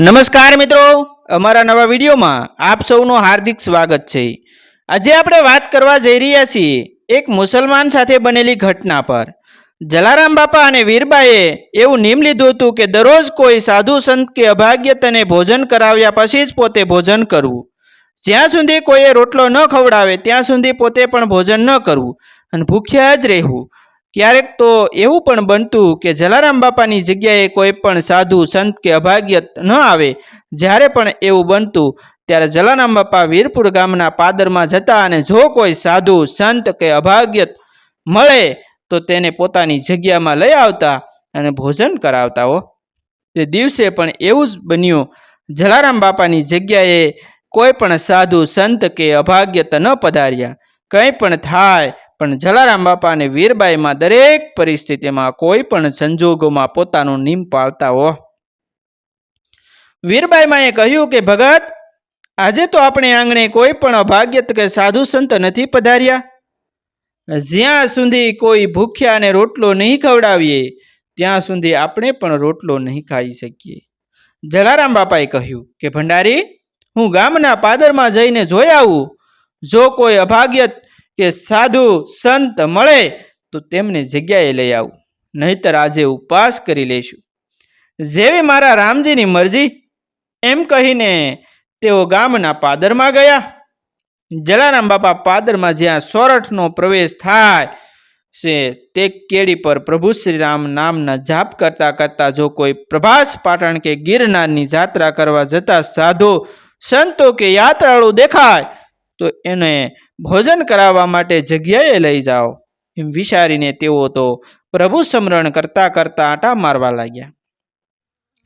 નમસ્કાર મિત્રો. અમારા નવા વિડીયોમાં આપ સૌનું હાર્દિક સ્વાગત છે. આજે આપણે વાત કરવા જઈ રહ્યા છીએ એક મુસલમાન સાથે બનેલી ઘટના પર. જલારામ બાપા અને વીરબાએ એવું નિયમ લીધું હતું કે દરરોજ કોઈ સાધુ સંત કે અભાગ્યતને ભોજન કરાવ્યા પછી જ પોતે ભોજન કરવું. જ્યાં સુધી કોઈએ રોટલો ન ખવડાવે ત્યાં સુધી પોતે પણ ભોજન ન કરવું અને ભૂખ્યા જ રહેવું. ક્યારેક તો એવું પણ બનતું કે જલારામ બાપાની જગ્યાએ કોઈ પણ સાધુ, સંત કે અભાગ્ય ન આવે. જ્યારે પણ એવું બનતું, ત્યારે જલારામ બાપા વીરપુર ગામના પાદરમાં જતા અને જો કોઈ સાધુ, સંત કે અભાગ્ય મળે, તો તેને પોતાની જગ્યામાં લઈ આવતા અને ભોજન કરાવતા હો. તે દિવસે પણ એવું જ બન્યું. જલારામ બાપાની જગ્યાએ કોઈ પણ સાધુ, સંત કે અભાગ્યત ન પધાર્યા. કંઈ પણ થાય પણ જલારામ બાપા અને વીરબાઈમાં દરેક પરિસ્થિતિમાં કોઈ પણ સંજોગોમાં પોતાનું નિમ પાળતા હો. વીરબાઈમાં કહ્યું કે, ભગત, આજે તો આપણે આંગણે કોઈ પણ અભાગ્યત કે સાધુ સંત નથી પધાર્યા. જ્યાં સુધી કોઈ ભૂખ્યા અને રોટલો નહીં ખવડાવીએ, ત્યાં સુધી આપણે પણ રોટલો નહીં ખાઈ શકીએ. જલારામ બાપાએ કહ્યું કે, ભંડારી, હું ગામના પાદરમાં જઈને જોઈ આવું. જો કોઈ અભાગ્યત કે સાધુ સંત મળે તો તેમને જગ્યાએ લઈ આવું, નહીતર આજે ઉપવાસ કરી લઈશું. જેવી મારા રામજીની મરજી, એમ કહીને તેઓ ગામના પાદરમાં ગયા. જલારામ બાપા પાદરમાં જ્યાં સોરઠનો પ્રવેશ થાય છે, તે કેડી પર પ્રભુ શ્રી રામ નામના જાપ કરતા કરતા જો કોઈ પ્રભાસ પાટણ કે ગિરનારની જાત્રા કરવા જતા સાધુ સંતો કે યાત્રાળુ દેખાય તો એને ભોજન કરાવવા માટે જગ્યાએ લઈ જાઓ. એમ વિચારીને તેઓ તો પ્રભુ સ્મરણ કરતા કરતા આંટા મારવા લાગ્યા.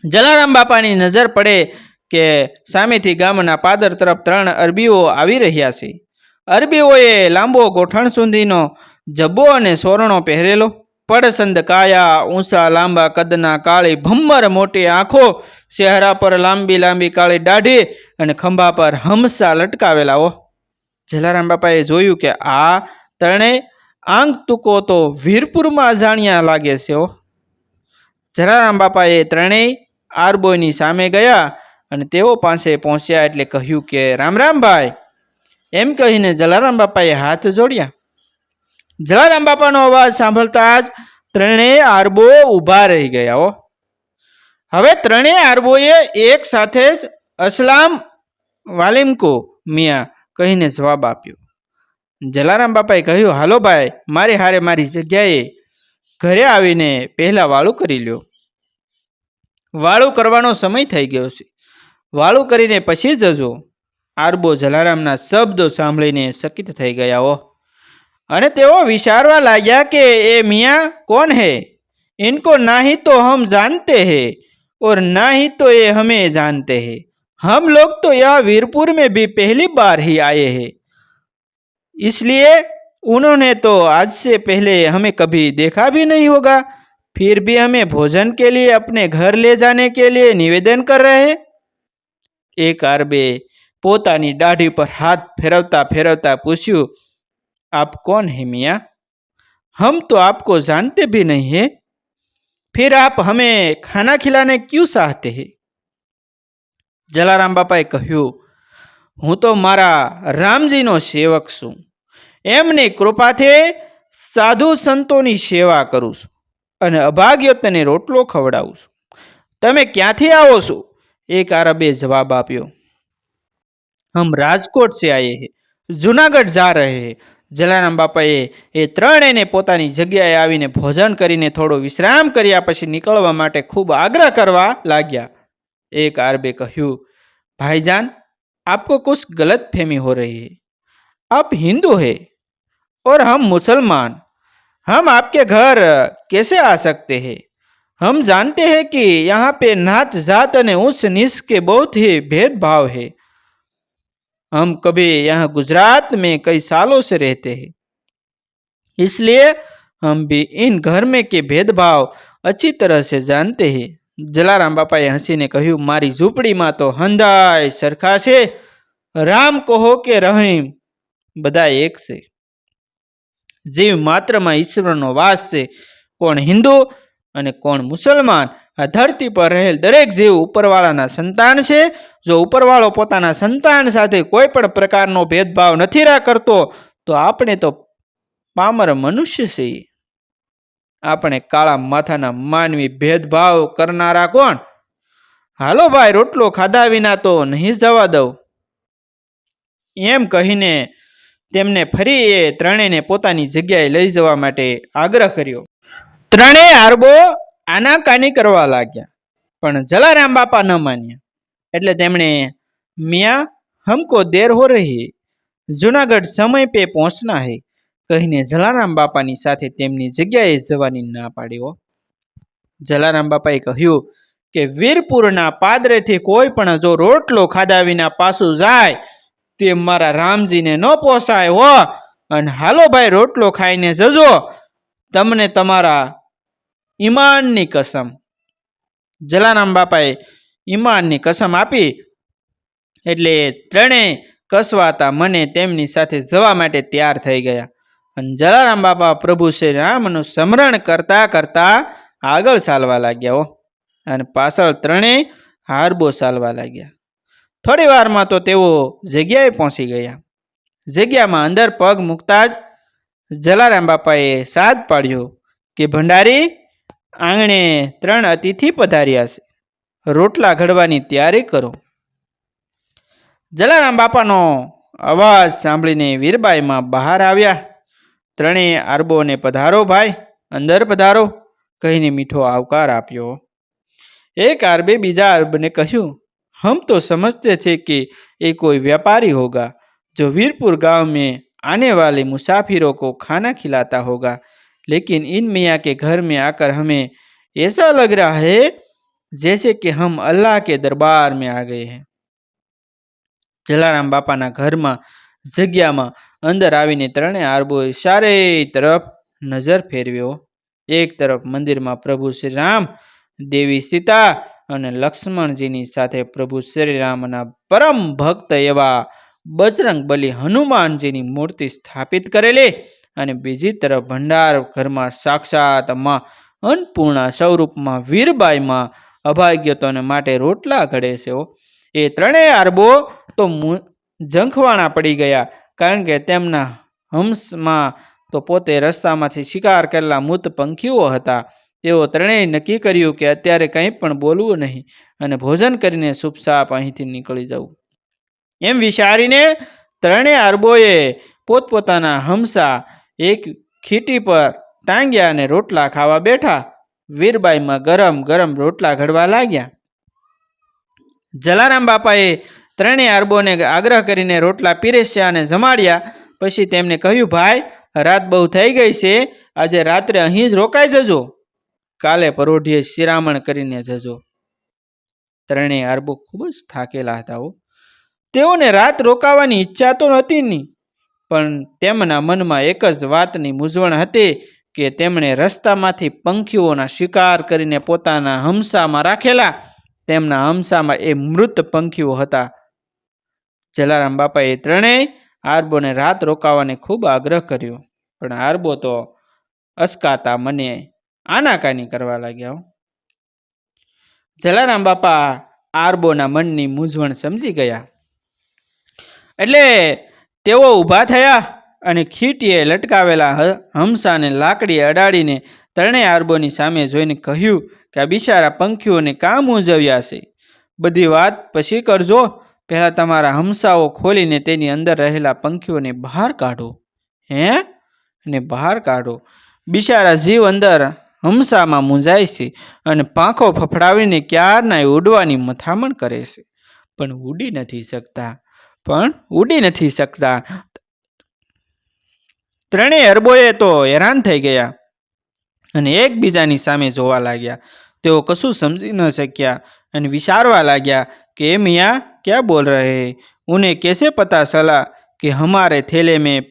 જલારામ બાપાની નજર પડે કે સામેથી ગામના પાદર તરફ ત્રણ અરબીઓ આવી રહ્યા છે. અરબીઓએ લાંબો ગોઠણ સુધીનો જબ્બો અને સોરણો પહેરેલો. પડસંદ કાયા, ઊંચા, લાંબા કદના, કાળી, ભમ્મર, મોટી આંખો, ચહેરા પર લાંબી લાંબી કાળી દાઢી અને ખંભા પર હમસા લટકાવેલા હો. જલારામ બાપાએ જોયું કે આ ત્રણેય આંગ તુકો તો વીરપુરમાં અજાણ્યા લાગે છે ઓ જલારામ બાપાએ ત્રણેય આરબોની સામે ગયા અને તેઓ પાસે પહોંચ્યા એટલે કહ્યું કે, રામ રામ ભાઈ. એમ કહીને જલારામ બાપાએ હાથ જોડ્યા. જલારામ બાપાનો અવાજ સાંભળતા જ ત્રણેય આરબો ઊભા રહી ગયા, હો. હવે ત્રણેય આરબોએ એક સાથે જ અસલામ વાલિમકો મિયા કહીને જવાબ આપ્યો. જલારામ બાપાએ કહ્યું, હાલો ભાઈ, મારી હારે મારી જગ્યાએ ઘરે આવીને પહેલાં વાળું કરી લ્યો. વાળું કરવાનો સમય થઈ ગયો છે. વાળું કરીને પછી જજો. આરબો જલારામના શબ્દો સાંભળીને શકિત થઈ ગયા ઓ અને તેઓ વિચારવા લાગ્યા કે, એ મિયા કોણ હે? ઇનકો નાહી તો હમ જાનતે હે, ઓર નાહી તો એ હમે જાનતે હૈ. हम लोग तो यह वीरपुर में भी पहली बार ही आए हैं इसलिए उन्होंने तो आज से पहले हमें कभी देखा भी नहीं होगा फिर भी हमें भोजन के लिए अपने घर ले जाने के लिए निवेदन कर रहे हैं એક આરબે પોતાની દાઢી પર હાથ ફેરવતા ફેરવતા પૂછ્યું आप कौन है मियाँ हम तो आपको जानते भी नहीं हैं फिर आप हमें खाना खिलाने क्यों चाहते हैं જલારામ બાપાએ કહ્યું, હું તો મારા રામજીનો સેવક છું. એમની કૃપાથી સાધુ સંતોની સેવા કરું છું અને અભાગ્યતને રોટલો ખવડાવું છું. તમે ક્યાંથી આવો છો? એક આરબે જવાબ આપ્યો, હમ રાજકોટ સે આયે હે, જુનાગઢ જા રહે હે. જલારામ બાપાએ એ ત્રણેયને પોતાની જગ્યાએ આવીને ભોજન કરીને થોડો વિશ્રામ કર્યા પછી નીકળવા માટે ખૂબ આગ્રહ કરવા લાગ્યા. एक आरबे કહ્યું भाईजान आपको कुछ गलत फहमी हो रही है आप हिंदू है और हम मुसलमान हम आपके घर कैसे आ सकते हैं हम जानते हैं कि यहाँ पे नात जात અને ऊंच नीच के बहुत ही भेदभाव है हम कभी यहाँ गुजरात में कई सालों से रहते हैं इसलिए हम भी इन घर में के भेदभाव अच्छी तरह से जानते हैं જલારામ બાપાએ હસીને કહ્યું, મારી ઝૂંપડીમાં તો હંધાય સરખા છે. રામ કહો કે રહીમ. બધા એક છે. જીવ માત્રમાં ઈશ્વરનો વાસ છે. કોણ હિન્દુ અને કોણ મુસલમાન? આ ધરતી પર રહેલ દરેક જીવ ઉપરવાળાના સંતાન છે. જો ઉપરવાળો પોતાના સંતાન સાથે કોઈ પણ પ્રકારનો ભેદભાવ નથી રા કરતો તો આપણે તો પામર મનુષ્ય છીએ. આપણે કાળા માથાના માનવી ભેદભાવ કરનારા કોણ? હાલો ભાઈ, રોટલો ખાધા વિના તો નહીં જવા દઉં. એમ કહીને તેમને ફરી એ ત્રણેયને પોતાની જગ્યાએ લઈ જવા માટે આગ્રહ કર્યો. ત્રણેય આરબો આનાકાની કરવા લાગ્યા? પણ જલારામ બાપા ન માન્યા. એટલે તેમણે મિયા હમકો દેર હો રહી. જુનાગઢ સમય પે પહોંચના હૈ. કહીને જલારામ બાપાની સાથે તેમની જગ્યાએ જવાની ના પાડી હો. જલારામ બાપાએ કહ્યું કે વીરપુરના પાદરેથી કોઈ પણ જો રોટલો ખાધા વિના પાછું જાય, તે મારા રામજીને ન પોસાય હો. અને હાલો ભાઈ, રોટલો ખાઈને જજો. તમને તમારા ઈમાનની કસમ. જલારામ બાપાએ ઈમાનની કસમ આપી, એટલે ત્રણેય કસવાતા મને તેમની સાથે જવા માટે તૈયાર થઈ ગયા. અને જલારામ બાપા પ્રભુ શ્રી રામનું સ્મરણ કરતા કરતા આગળ ચાલવા લાગ્યા હો. અને પાછળ ત્રણેય હારબો ચાલવા લાગ્યા. થોડી વારમાં તો તેઓ જગ્યાએ પહોંચી ગયા. જગ્યામાં અંદર પગ મૂકતા જ જલારામ બાપાએ સાદ પાડ્યો કે, ભંડારી, આંગણે ત્રણ અતિથિ પધાર્યા છે. રોટલા ઘડવાની તૈયારી કરો. જલારામ બાપાનો અવાજ સાંભળીને વીરબાઈમાં બહાર આવ્યા. ત્રણેય આરબોને પધારો ભાઈ અંદર પધારો કહીને મીઠો આવકાર આપ્યો એક આરબે બીજા આરબને કહ્યું हम तो समझते थे कि ये कोई व्यापारी होगा जो वीरपुर गांव में आने वाले मुसाफिरों को खाना खिलाता होगा लेकिन इन मियाँ के घर में आकर हमें ऐसा लग रहा है जैसे कि हम अल्लाह के दरबार में आ गए हैं જલારામ બાપાના ઘરમાં જગ્યામાં અંદર આવીને ત્રણેય આરબોએ ચારે તરફ નજર ફેરવ્યો. એક તરફ મંદિરમાં પ્રભુ શ્રી રામ દેવી સીતા અને લક્ષ્મણજીની સાથે પ્રભુ શ્રી રામના પરમ ભક્ત એવા બજરંગ બલી હનુમાનજીની મૂર્તિ સ્થાપિત કરેલી અને બીજી તરફ ભંડાર ઘરમાં સાક્ષાતમાં અન્નપૂર્ણા સ્વરૂપમાં વીરબાઈમાં અભાગ્યતોને માટે રોટલા ઘડે છે. એ ત્રણેય આરબો તો ઝંખવાણા પડી ગયા કારણ કે તેમના હંસમાં તો પોતે રસ્તામાંથી શિકાર કરેલા મૃત પંખીઓ હતા. તેઓ ત્રણેય નક્કી કર્યું કે અત્યારે કંઈ પણ બોલવું નહીં અને ભોજન કરીને સુપસાપ અહીંથી નીકળી જવું. એમ વિચારીને ત્રણેય અરબોએ પોતપોતાના હંસા એક ખીટી પર ટાંગ્યા અને રોટલા ખાવા બેઠા. વીરબાઈમાં ગરમ ગરમ રોટલા ઘડવા લાગ્યા. જલારામ બાપાએ ત્રણેય અરબોને આગ્રહ કરીને રોટલા પીરસ્યા અને જમાડ્યા. પછી તેમને કહ્યું, ભાઈ, રાત બહુ થઈ ગઈ છે. આજે રાત્રે અહીં જ રોકાઈ જજો. કાલે પરોઢીએ શિરામણ કરીને જજો. ત્રણેય અરબો ખૂબ જ થાકેલા હતા તેઓને રાત રોકાવાની ઈચ્છા તો નહોતી નહીં પણ તેમના મનમાં એક જ વાતની મૂંઝવણ હતી કે તેમણે રસ્તામાંથી પંખીઓના શિકાર કરીને પોતાના હંસામાં રાખેલા. તેમના હંસામાં એ મૃત પંખીઓ હતા. જલારામ બાપાએ ત્રણેય આરબોને રાત રોકાવાને ખૂબ આગ્રહ કર્યો. પણ આરબો તો અસકાતા મને આનાકાની કરવા લાગ્યા. જલારામ બાપા આરબોના મનની મૂંઝવણ સમજી ગયા. એટલે તેઓ ઊભા થયા અને ખીટીએ લટકાવેલા હ- હંસાને લાકડી અડાડીને ત્રણેય આરબોની સામે જોઈને કહ્યું કે આ બિચારા પંખીઓને કામ મૂંઝવ્યા છે. બધી વાત પછી કરજો. પહેલાં તમારા હમસાઓ ખોલીને તેની અંદર રહેલા પંખીઓને બહાર કાઢો, હે? અને બહાર કાઢો. બિચારા જીવ અંદર હંસામાં મૂંઝાય છે અને પાંખો ફફડાવીને ક્યારના ઉડવાની મથામણ કરે છે. પણ ઉડી નથી શકતા. પણ ઉડી નથી શકતા. ત્રણેય અરબોએ તો હેરાન થઈ ગયા અને એકબીજાની સામે જોવા લાગ્યા. તેઓ કશું સમજી ન શક્યા અને વિચારવા લાગ્યા कि मियाँ क्या बोल रहे? हैं उन्हें कैसे पता चला कि हमारे थैले में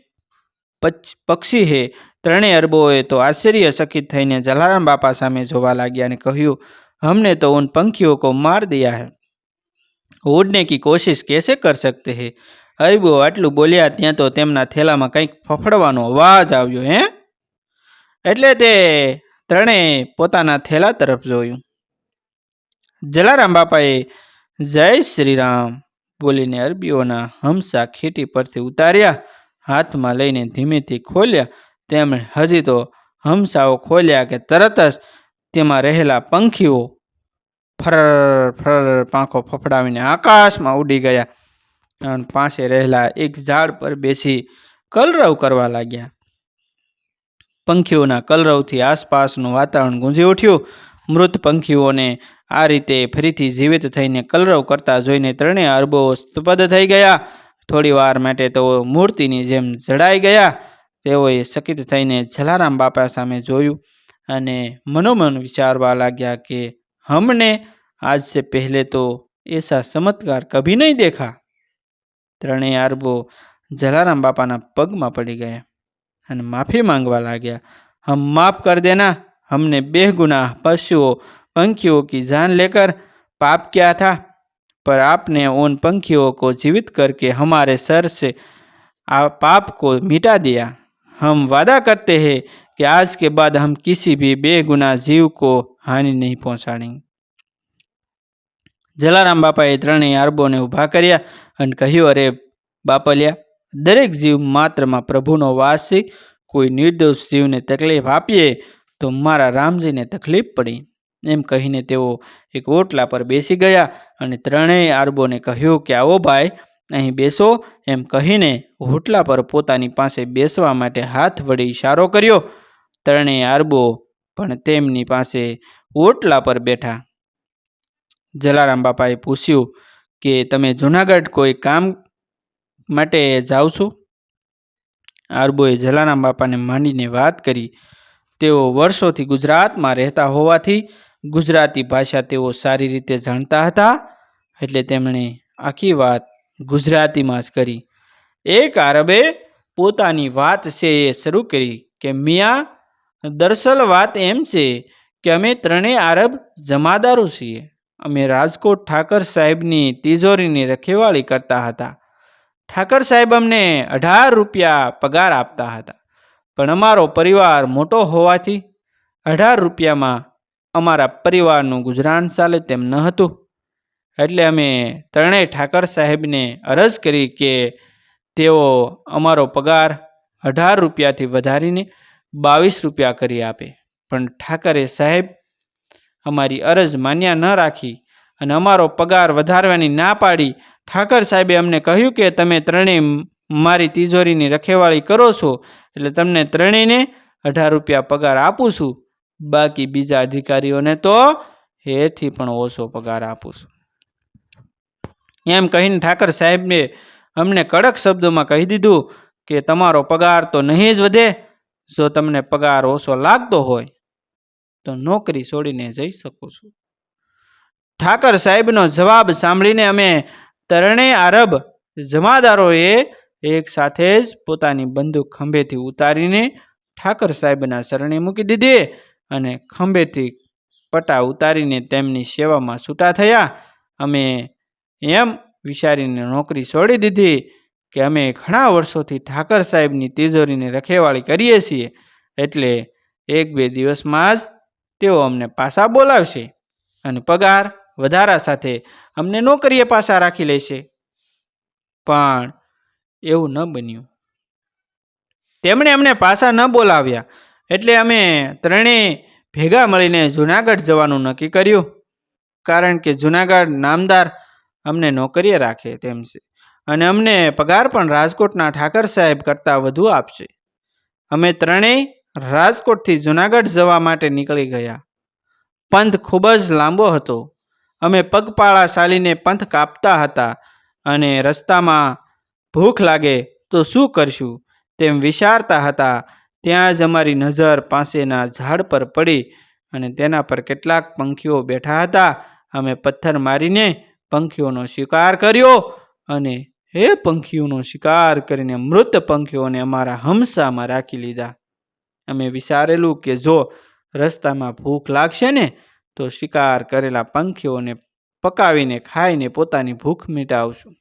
પક્ષી હે ત્રણેય અરબોએ તો આશ્ચર્યચકિત થઈને જલારામ બાપા સામે જોવા લાગ્યા અને કહ્યું हमने तो उन पंखियों को मार दिया है। ઉડને કી કોશિશ કેસે કર સકતે હે અરબો આટલું બોલ્યા ત્યાં તો તેમના થેલામાં કંઈક ફફડવાનો અવાજ આવ્યો હે એટલે તે ત્રણેય પોતાના થેલા તરફ જોયું જલારામ બાપાએ જય શ્રી રામ બોલીને અરબીઓના હમસા ખીટી પરથી ઉતાર્યા. હાથમાં લઈને ધીમેથી ખોલ્યા. તેમણે હજી તો હમસાઓ ખોલ્યા કે તરત જ તેમાં રહેલા પંખીઓ ફરર ફરર પાંખો ફફડાવીને આકાશમાં ઉડી ગયા અને પાસે રહેલા એક ઝાડ પર બેસી કલરવ કરવા લાગ્યા. પંખીઓના કલરવથી આસપાસનું વાતાવરણ ગુંજી ઉઠ્યું. મૃત પંખીઓને આ રીતે ફરીથી જીવિત થઈને કલરવ કરતા જોઈને ત્રણેય અરબો સ્તબ્ધ થઈ ગયા. થોડી વાર માટે તેઓ મૂર્તિની જેમ જડાઈ ગયા. તેઓએ શકિત થઈને જલારામ બાપા સામે જોયું અને મનોમન વિચારવા લાગ્યા કે, હમને આજ સે પહેલે તો એસા ચમત્કાર કભી નહીં દેખા. ત્રણેય અરબો જલારામ બાપાના પગમાં પડી ગયા અને માફી માંગવા લાગ્યા. હમ માફ કર દેના. હમને બેગુનાહ પશુઓ पंखियों की जान लेकर पाप किया था पर आपने उन पंखियों को जीवित करके हमारे सर से आ पाप को मिटा दिया हम वादा करते हैं कि आज के बाद हम किसी भी बेगुनाह जीव को हानि नहीं पहुंचाड़ेंगे જલારામ બાપાએ ત્રણેય અરબોને ઊભા કર્યા અને કહ્યું અરે બાપલિયા દરેક જીવ માત્રમાં પ્રભુનો વાસ છે કોઈ નિર્દોષ જીવને તકલીફ આપીએ તો મારા રામજીને તકલીફ પડી એમ કહીને તેઓ એક ઓટલા પર બેસી ગયા અને ત્રણેય આરબોને કહ્યું કે, આવો ભાઈ, અહીં બેસો. એમ કહીને હોટલા પર પોતાની પાસે બેસવા માટે હાથ વડે ઈશારો કર્યો. ત્રણેય આરબો પણ તેમની પાસે ઓટલા પર બેઠા. જલારામ બાપાએ પૂછ્યું કે, તમે જુનાગઢ કોઈ કામ માટે જાઓ છો? આરબોએ જલારામ બાપાને માંડીને વાત કરી. તેઓ વર્ષોથી ગુજરાતમાં રહેતા હોવાથી ગુજરાતી ભાષા તેઓ સારી રીતે જાણતા હતા, એટલે તેમણે આખી વાત ગુજરાતીમાં જ કરી. એક આરબે પોતાની વાત છે એ શરૂ કરી કે, મિયા, દરસલ વાત એમ છે કે અમે ત્રણેય આરબ જમાદારો છીએ. અમે રાજકોટ ઠાકર સાહેબની તિજોરીની રખેવાળી કરતા હતા. ઠાકર સાહેબ અમને અઢાર રૂપિયા પગાર આપતા હતા. પણ અમારો પરિવાર મોટો હોવાથી અઢાર રૂપિયામાં અમારા પરિવારનું ગુજરાન ચાલે તેમ ન હતું. એટલે અમે ત્રણેય ઠાકર સાહેબને અરજ કરી કે તેઓ અમારો પગાર અઢાર રૂપિયાથી વધારીને બાવીસ રૂપિયા કરી આપે. પણ ઠાકરે સાહેબ અમારી અરજ માન્યા ન રાખી અને અમારો પગાર વધારવાની ના પાડી, ઠાકર સાહેબે અમને કહ્યું કે તમે ત્રણેય મારી તિજોરીની રખેવાળી કરો છો, એટલે તમને ત્રણેયને અઢાર રૂપિયા પગાર આપું છું. બાકી બીજા અધિકારીઓને તો એથી પણ ઓછો પગાર આપું છું. એમ કહીને ઠાકર સાહેબને અમને કડક શબ્દોમાં કહી દીધું કે તમારો પગાર તો નહીં જ વધે, જો તમને પગાર ઓછો લાગતો હોય તો નોકરી છોડીને જઈ શકો છો. ઠાકર સાહેબનો જવાબ સાંભળીને અમે ત્રણેય આરબ જમાદારોએ એક સાથે જ પોતાની બંદૂક ખંભેથી ઉતારીને ઠાકર સાહેબના શરણે મૂકી દીધી. અને ખંભેથી પટા ઉતારીને તેમની સેવામાં છૂટા થયા. અમે એમ વિચારીને નોકરી છોડી દીધી કે અમે ઘણા વર્ષોથી ઠાકર સાહેબની તિજોરીને રખેવાળી કરીએ છીએ, એટલે એક બે દિવસમાં જ તેઓ અમને પાછા બોલાવશે અને પગાર વધારા સાથે અમને નોકરીએ પાછા રાખી લેશે. પણ એવું ન બન્યું. તેમણે અમને પાછા ન બોલાવ્યા. એટલે અમે ત્રણેય ભેગા મળીને જુનાગઢ જવાનું નક્કી કર્યું. કારણ કે જુનાગઢ નામદાર અમને નોકરીએ રાખે તેમ છે. અને અમને પગાર પણ રાજકોટના ઠાકર સાહેબ કરતાં વધુ આપશે. અમે ત્રણેય રાજકોટથી જુનાગઢ જવા માટે નીકળી ગયા. પંથ ખૂબ જ લાંબો હતો. અમે પગપાળા ચાલીને પંથ કાપતા હતા અને રસ્તામાં ભૂખ લાગે તો શું કરશું તેમ વિચારતા હતા ત્યાં જ અમારી નજર પાસેના ઝાડ પર પડી અને તેના પર કેટલાક પંખીઓ બેઠા હતા. અમે પથ્થર મારીને પંખીઓનો શિકાર કર્યો અને એ પંખીઓનો શિકાર કરીને મૃત પંખીઓને અમારા હમસામાં રાખી લીધા. અમે વિચારેલું કે જો રસ્તામાં ભૂખ લાગશે ને, તો શિકાર કરેલા પંખીઓને પકાવીને ખાઈને પોતાની ભૂખ મિટાવશું.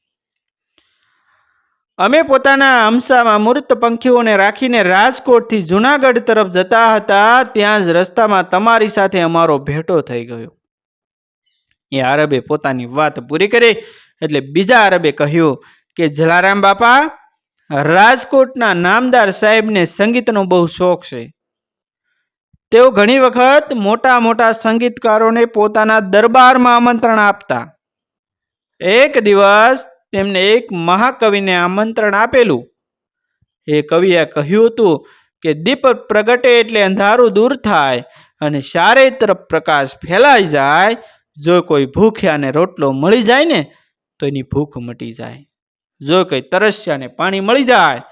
અમે પોતાના હમસામાં મૃત પંખીઓને રાખીને રાજકોટથી જુનાગઢ તરફ જતા હતા, ત્યાં જ રસ્તામાં તમારી સાથે અમારો ભેટો થઈ ગયો. એ આરબે પોતાની વાત પૂરી કરી, એટલે બીજા આરબે કહ્યું કે, જલારામ બાપા, રાજકોટના નામદાર સાહેબને સંગીતનો બહુ શોખ છે. તેઓ ઘણી વખત મોટા મોટા સંગીતકારોને પોતાના દરબારમાં આમંત્રણ આપતા. એક દિવસ તેમને એક મહાકવિને આમંત્રણ આપેલું. એ કવિએ કહ્યું હતું કે દીપ પ્રગટે એટલે અંધારું દૂર થાય અને ચારે તરફ પ્રકાશ ફેલાઈ જાય. જો કોઈ ભૂખ્યાને રોટલો મળી જાય ને, તો એની ભૂખ મટી જાય. જો કોઈ તરસ્યાને પાણી મળી જાય,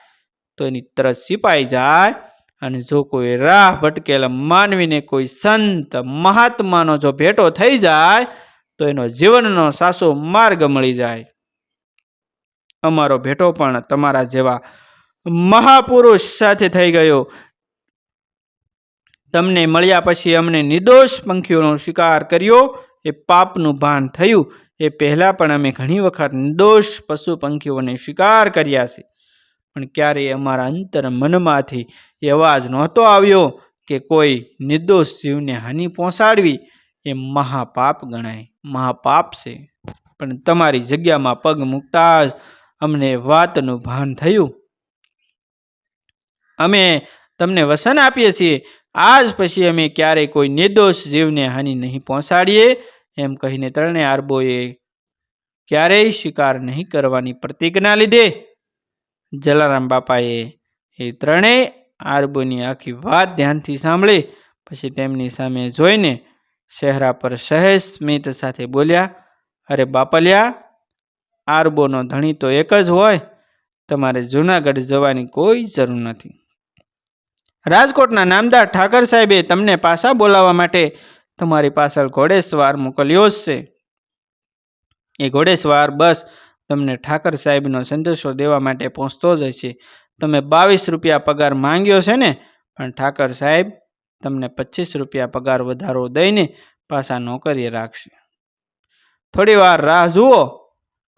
તો એની તરસ સિપાઈ જાય. અને જો કોઈ રાહ ભટકેલા માનવીને કોઈ સંત મહાત્માનો જો ભેટો થઈ જાય, તો એનો જીવનનો સાસો માર્ગ મળી જાય. અમારો ભેટો પણ તમારા જેવા મહાપુરુષ સાથે થઈ ગયો. તમને મળ્યા પછી અમને નિર્દોષ પંખીઓનો શિકાર કર્યો. એ પાપનું ભાન થયું. એ પહેલાં પણ અમે ઘણી વખત નિર્દોષ પશુ પંખીઓને શિકાર કર્યા છે. પણ ક્યારેય અમારા અંતર મનમાંથી એ અવાજ નહોતો આવ્યો કે કોઈ નિર્દોષ જીવને હાનિ પહોંચાડવી. એ મહાપાપ ગણાય. મહાપાપ છે. પણ તમારી જગ્યામાં પગ મૂકતા જ અમને વાતનું ભાન થયું. અમે તમને વસન આપીએ છીએ. આજ પછી અમે ક્યારેય કોઈ નિર્દોષ જીવને હાનિ નહીં પહોંચાડીએ, એમ કહીને ત્રણે આરબોએ ક્યારેય શિકાર નહીં કરવાની પ્રતિજ્ઞા લીધે. જલારામ બાપાએ એ ત્રણેય આરબોની આખી વાત ધ્યાનથી સાંભળી, પછી તેમની સામે જોઈને ચહેરા પર સહેજ સ્મિત સાથે બોલ્યા, અરે બાપલિયા આરબોનો ધણી તો એક જ હોય, તમારે જૂનાગઢ જવાની કોઈ જરૂર નથી. રાજકોટના નામદાર ઠાકર સાહેબે તમને પાછા બોલાવવા માટે તમારી પાછળ ઘોડેસવાર મોકલ્યો જ છે. એ ઘોડેસવાર બસ તમને ઠાકર સાહેબનો સંદેશો દેવા માટે પહોંચતો જ છે. તમે બાવીસ રૂપિયા પગાર માંગ્યો છે ને, પણ ઠાકર સાહેબ તમને પચીસ રૂપિયા પગાર વધારો દઈને પાછા નોકરીએ રાખશે. થોડી વાર રાહ જુઓ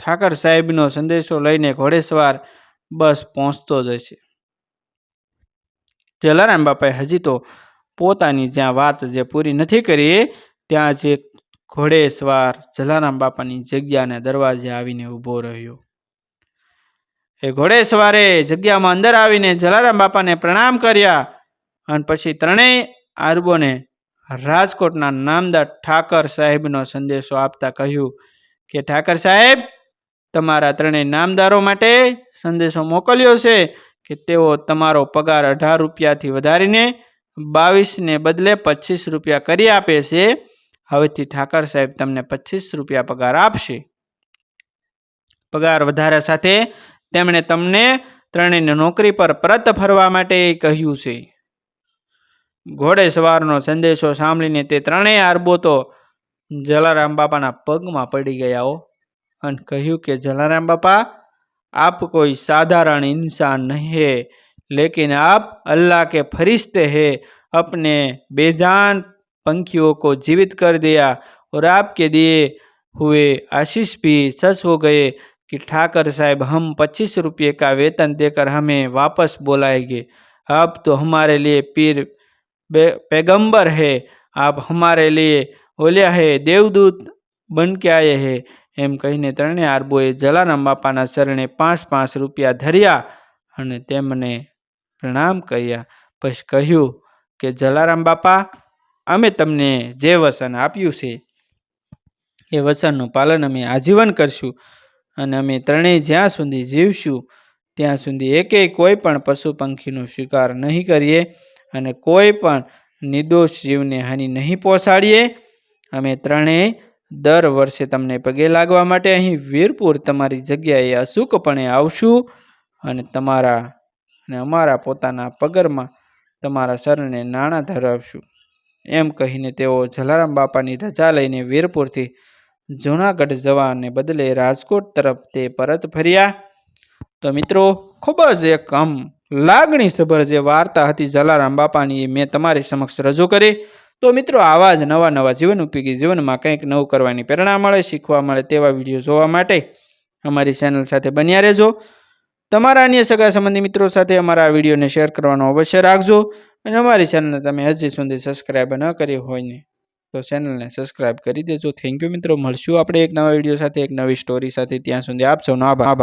ઠાકર સાહેબનો સંદેશો લઈને ઘોડેસવાર બસ પહોંચતો જ છે જલારામ બાપાએ હજી તો પોતાની જ્યાં વાત જે પૂરી નથી કરી, ત્યાં જે ઘોડેસવાર જલારામ બાપાની જગ્યાના દરવાજે આવીને ઊભો રહ્યો. એ ઘોડેસવારે જગ્યામાં અંદર આવીને જલારામ બાપાને પ્રણામ કર્યા અને પછી ત્રણેય આરબોને રાજકોટના નામદાર ઠાકર સાહેબનો સંદેશો આપતા કહ્યું કે, ઠાકર સાહેબ તમારા ત્રણેય નામદારો માટે સંદેશો મોકલ્યો છે કે તેઓ તમારો પગાર અઢાર રૂપિયાથી વધારીને બાવીસને બદલે પચીસ રૂપિયા કરી આપે છે. હવેથી ઠાકર સાહેબ તમને પચીસ રૂપિયા પગાર આપશે. પગાર વધારા સાથે તેમણે તમને ત્રણેયને નોકરી પર પરત ફરવા માટે કહ્યું છે. ઘોડે સવારનો સંદેશો સાંભળીને તે ત્રણેય આરબો તો જલારામ બાપાના પગમાં પડી ગયા હો. અને કહ્યું કે જલારામ બાપા आप कोई साधारण इंसान नहीं है लेकिन आप अल्लाह के फरिश्ते हैं अपने बेजान पंखियों को जीवित कर दिया और आपके दिए हुए आशीष भी सच हो गए कि ठाकर साहब हम पच्चीस रुपये का वेतन देकर हमें वापस बुलाएंगे अब तो हमारे लिए पीर बे- पैगंबर है आप हमारे लिए ओलिया है देवदूत बन के आए हैं એમ કહીને ત્રણેય આરબોએ જલારામ બાપાના ચરણે પાંચ પાંચ રૂપિયા ધર્યા અને તેમને પ્રણામ કર્યા. પછી કહ્યું કે, જલારામ બાપા, અમે તમને જે વસન આપ્યું છે, એ વચનનું પાલન અમે આજીવન કરશું અને અમે ત્રણેય જ્યાં સુધી જીવશું, ત્યાં સુધી એકેય કોઈ પણ પશુ પંખીનો શિકાર નહીં કરીએ અને કોઈ પણ નિર્દોષ જીવને હાનિ નહીં પહોંચાડીએ. અમે ત્રણેય દર વર્ષે તમને પગે લાગવા માટે અહીં વીરપુર તમારી જગ્યાએ અચૂકપણે આવશું અને તમારા અને અમારા પોતાના પગરમાં તમારા શરણે નાણાં ધરાવશું. એમ કહીને તેઓ જલારામ બાપાની રજા લઈને વીરપુરથી જૂનાગઢ જવાને બદલે રાજકોટ તરફ તે પરત ફર્યા. તો મિત્રો, ખૂબ જ એક આમ લાગણીસભર જે વાર્તા હતી જલારામ બાપાની એ મેં તમારી સમક્ષ રજૂ કરી. તો મિત્રો, આવા જ નવા નવા જીવન ઉપયોગી જીવનમાં કંઈક નવું કરવાની પ્રેરણા મળે, શીખવા મળે તેવા વીડિયો જોવા માટે અમારી ચેનલ સાથે બન્યા રહેજો. તમારા અન્ય સગા સંબંધી મિત્રો સાથે અમારા આ વિડીયોને શેર કરવાનો અવશ્ય રાખજો અને અમારી ચેનલને તમે હજી સુધી સબસ્ક્રાઈબ ન કરી હોય ને તો ચેનલને સબસ્ક્રાઈબ કરી દેજો. થેન્ક યુ મિત્રો, મળશું આપણે એક નવા વીડિયો સાથે, એક નવી સ્ટોરી સાથે. ત્યાં સુધી આપ સૌનો આભાર.